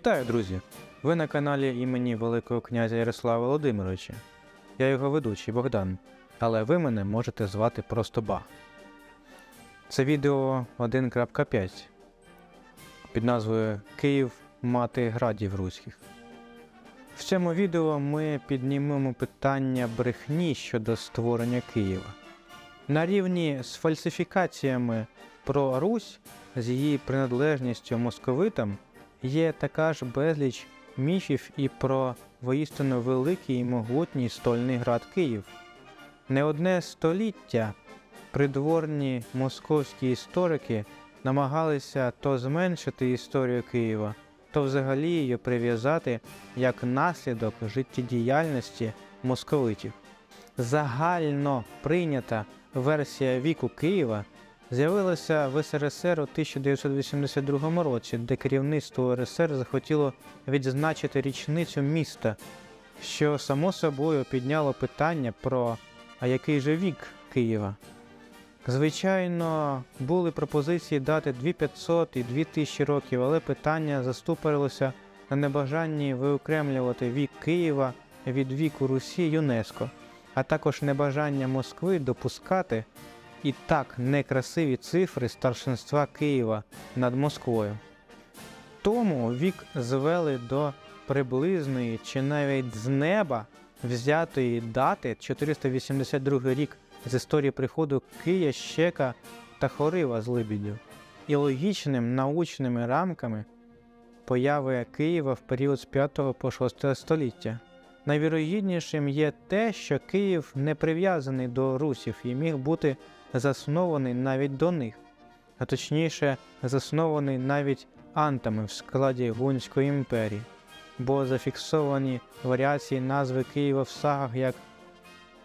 Вітаю, друзі! Ви на каналі імені Великого князя Ярослава Володимировича. Я його ведучий Богдан, але ви мене можете звати просто Ба. Це відео 1.5 під назвою Київ мати градів руських. В цьому відео ми піднімемо питання брехні щодо створення Києва. На рівні з фальсифікаціями про Русь з її приналежністю московитам є така ж безліч міфів і про воістину великий і могутній стольний град Київ. Не одне століття придворні московські історики намагалися то зменшити історію Києва, то взагалі її прив'язати як наслідок життєдіяльності московитів. Загально прийнята версія віку Києва з'явилася в СРСР у 1982 році, де керівництво РСР захотіло відзначити річницю міста, що само собою підняло питання про а який же вік Києва. Звичайно, були пропозиції дати 2500 і 2000 років, але питання заступорилося на небажанні виокремлювати вік Києва від віку Русі ЮНЕСКО, а також небажання Москви допускати і так некрасиві цифри старшинства Києва над Москвою. Тому вік звели до приблизної чи навіть з неба взятої дати 482 рік з історії приходу Кия, Щека та Хорива з Либідю і логічним научними рамками появи Києва в період з 5 по 6 століття. Найвірогіднішим є те, що Київ не прив'язаний до русів і міг бути заснований навіть до них, а точніше, заснований навіть антами в складі Гунської імперії, бо зафіксовані варіації назви Києва в сагах як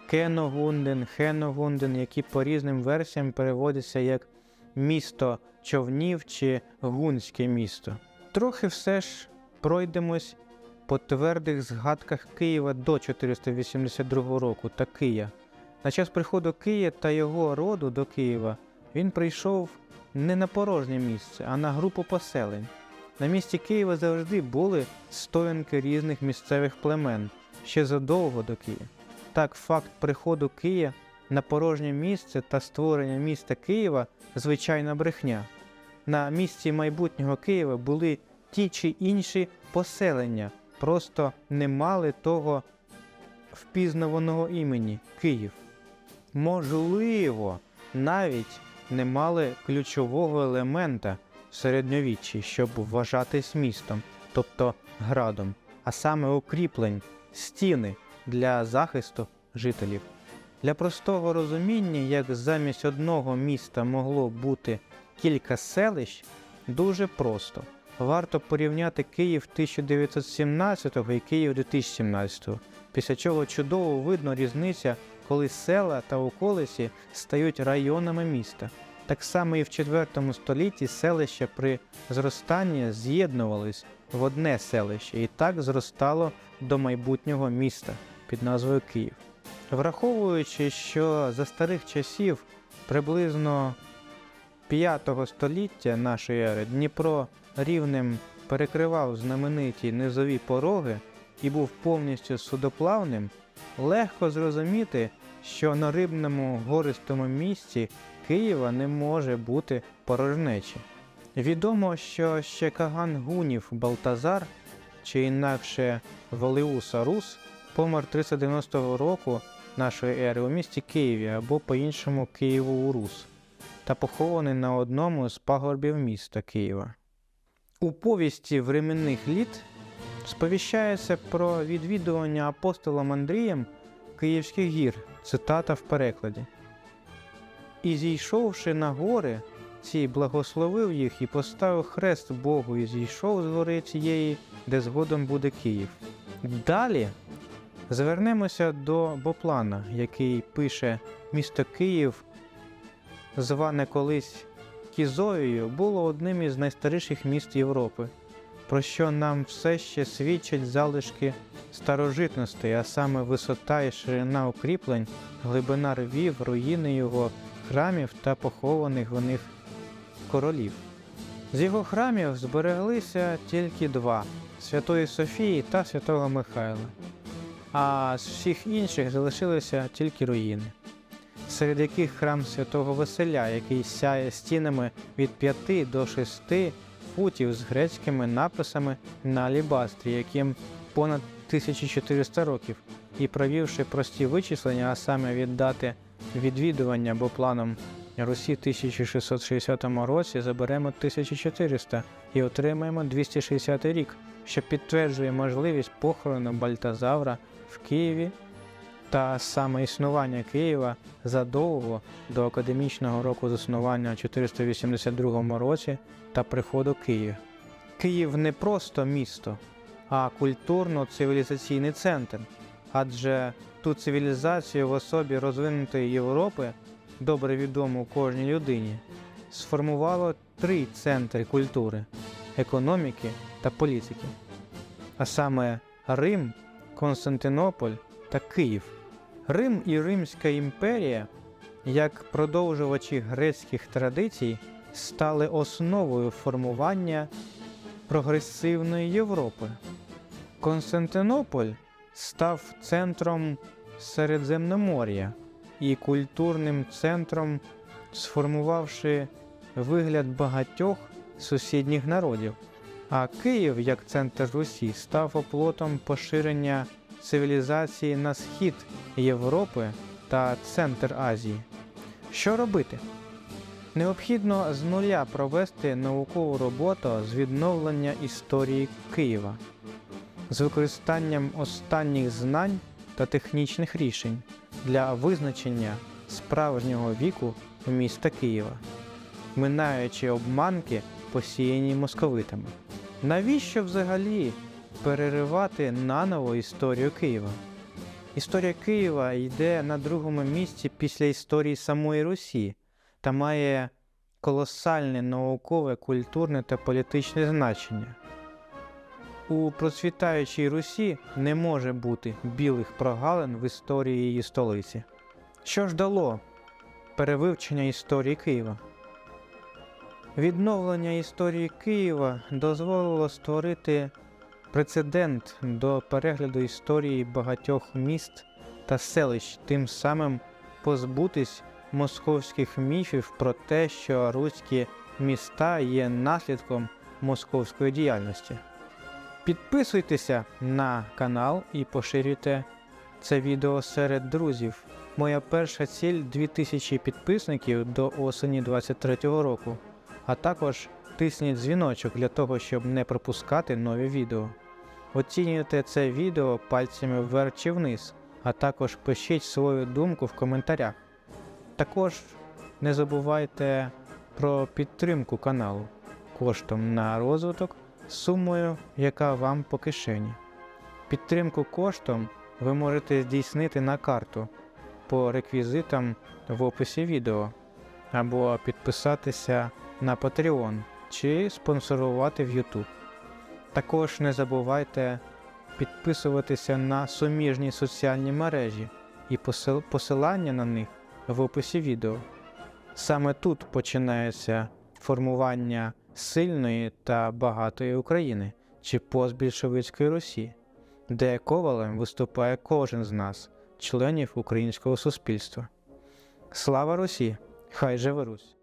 Кеногунден, Хеногунден, які по різним версіям переводяться як місто човнів чи гунське місто. Трохи все ж пройдемось по твердих згадках Києва до 482 року та Кия. На час приходу Кия та його роду до Києва він прийшов не на порожнє місце, а на групу поселень. На місці Києва завжди були стоянки різних місцевих племен ще задовго до Києва. Так, факт приходу Кия на порожнє місце та створення міста Києва звичайна брехня. На місці майбутнього Києва були ті чи інші поселення, просто не мали того впізнаваного імені Київ. Можливо, навіть не мали ключового елемента середньовіччі, щоб вважатись містом, тобто градом, а саме укріплень, стіни для захисту жителів. Для простого розуміння, як замість одного міста могло бути кілька селищ, дуже просто. Варто порівняти Київ 1917 і Київ 2017, після чого чудово видно різниця, коли села та околиці стають районами міста. Так само і в 4 столітті селища при зростанні з'єднувались в одне селище і так зростало до майбутнього міста під назвою Київ. Враховуючи, що за старих часів приблизно 5 століття нашої ери Дніпро рівнем перекривав знамениті низові пороги і був повністю судоплавним, легко зрозуміти, що на рибному гористому місці Києва не може бути порожнечі. Відомо, що ще Каган Гунів Балтазар, чи інакше Валеуса Рус, помер 390 року нашої ери у місті Києві або по-іншому Києву Урус та похований на одному з пагорбів міста Києва. У повісті временних літ сповіщається про відвідування апостолом Андрієм Київських гір, цитата в перекладі. І зійшовши на гори, ці благословив їх і поставив хрест Богу, і зійшов з гори цієї, де згодом буде Київ. Далі звернемося до Боплана, який пише: місто Київ, зване колись Кізоєю, було одним із найстаріших міст Європи, про що нам все ще свідчать залишки старожитностей, а саме висота і ширина укріплень, глибина рвів, руїни його храмів та похованих в них королів. З його храмів збереглися тільки два Святої Софії та Святого Михайла, а з всіх інших залишилися тільки руїни, серед яких храм святого Василя, який сяє стінами від 5 до 6 футів з грецькими написами на алібастрі, яким понад 1400 років, і провівши прості вичислення, а саме від дати відвідування або планом Русі в 1660 році заберемо 1400 і отримаємо 260 рік, що підтверджує можливість похорону Бальтазавра в Києві та саме існування Києва задовго до академічного року заснування у 482 році та приходу Києва. Київ не просто місто, а культурно-цивілізаційний центр, адже ту цивілізацію в особі розвинутої Європи, добре відому кожній людині, сформувало три центри культури економіки та політики, а саме Рим, Константинополь та Київ. Рим і Римська імперія, як продовжувачі грецьких традицій, стали основою формування прогресивної Європи. Константинополь став центром Середземномор'я і культурним центром, сформувавши вигляд багатьох сусідніх народів. А Київ, як центр Русі, став оплотом поширення цивілізації на схід Європи та центр Азії. Що робити? Необхідно з нуля провести наукову роботу з відновлення історії Києва з використанням останніх знань та технічних рішень для визначення справжнього віку міста Києва, минаючи обманки, посіяні московитами. Навіщо взагалі переривати наново історію Києва? Історія Києва йде на другому місці після історії самої Русі та має колосальне наукове, культурне та політичне значення. У процвітаючій Русі не може бути білих прогалин в історії її столиці. Що ж дало перевивчення історії Києва? Відновлення історії Києва дозволило створити прецедент до перегляду історії багатьох міст та селищ, тим самим позбутись московських міфів про те, що руські міста є наслідком московської діяльності. Підписуйтеся на канал і поширюйте це відео серед друзів. Моя перша ціль 2000 підписників до осені 2023 року. А також тисніть дзвіночок для того, щоб не пропускати нові відео. Оцінюйте це відео пальцями вверх чи вниз, а також пишіть свою думку в коментарях. Також не забувайте про підтримку каналу коштом на розвиток сумою, яка вам по кишені. Підтримку коштом ви можете здійснити на карту по реквізитам в описі відео, або підписатися на Patreon чи спонсорувати в YouTube. Також не забувайте підписуватися на суміжні соціальні мережі і посил- посилання на них в описі відео. Саме тут починається формування сильної та багатої України чи постбільшовицької Русі, де ковалем виступає кожен з нас, членів українського суспільства. Слава Русі! Хай живе Русь!